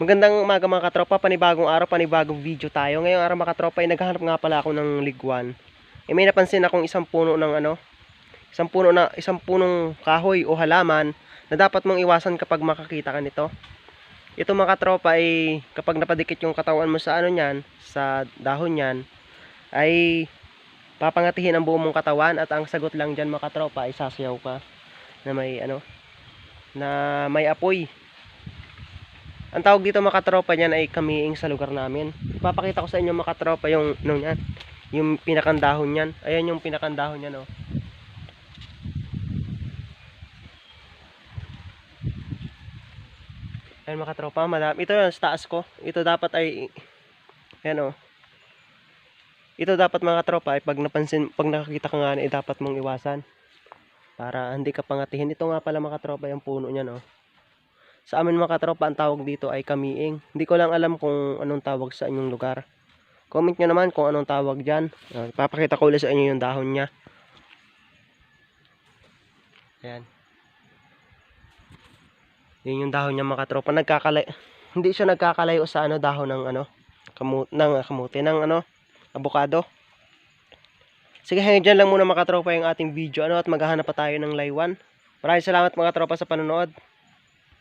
Magandang umaga mga katropa, panibagong araw, panibagong video tayo. Ngayong araw mga katropa ay naghahanap nga pala ako ng ligwan. Eh may napansin akong isang puno ng ano, isang puno na isang punong kahoy o halaman na dapat mong iwasan kapag makakita ka nito. Ito mga katropa ay kapag napadikit yung katawan mo sa ano niyan, sa dahon niyan, ay papangatihin ang buong mong katawan at ang sagot lang diyan mga katropa ay sasayaw ka na may ano na may apoy ang tawag dito mga katropa niyan ay kamiing sa lugar namin. Ipapakita ko sa inyo mga katropa yung ano niyan, yung pinakandahon niyan. Ayan yung pinakandahon niyan oh. Ayan mga katropa, madami. Ito yung taas ko. Ito dapat ay ayan oh. Ito dapat mga katropa ay pag napansin, pag nakakita ka nga ay dapat mong iwasan. Para hindi ka pangatihin. Ito nga pala mga katropa yung puno niyan oh. Sa amin mga katropa, ang tawag dito ay kamiing. Hindi ko lang alam kung anong tawag sa inyong lugar. Comment nyo naman kung anong tawag dyan. Uh, papakita ko ulit sa inyo yung dahon niya. Ayan. Yun yung dahon niya mga katropa. Nagkakalay hindi siya nagkakalayo sa ano dahon ng ano kamu ng ah, kamuti ng ano abukado. Sige, hanggang dyan lang muna mga katropa yung ating video ano at maghahanap pa tayo ng laywan. Maraming salamat mga tropa sa panonood.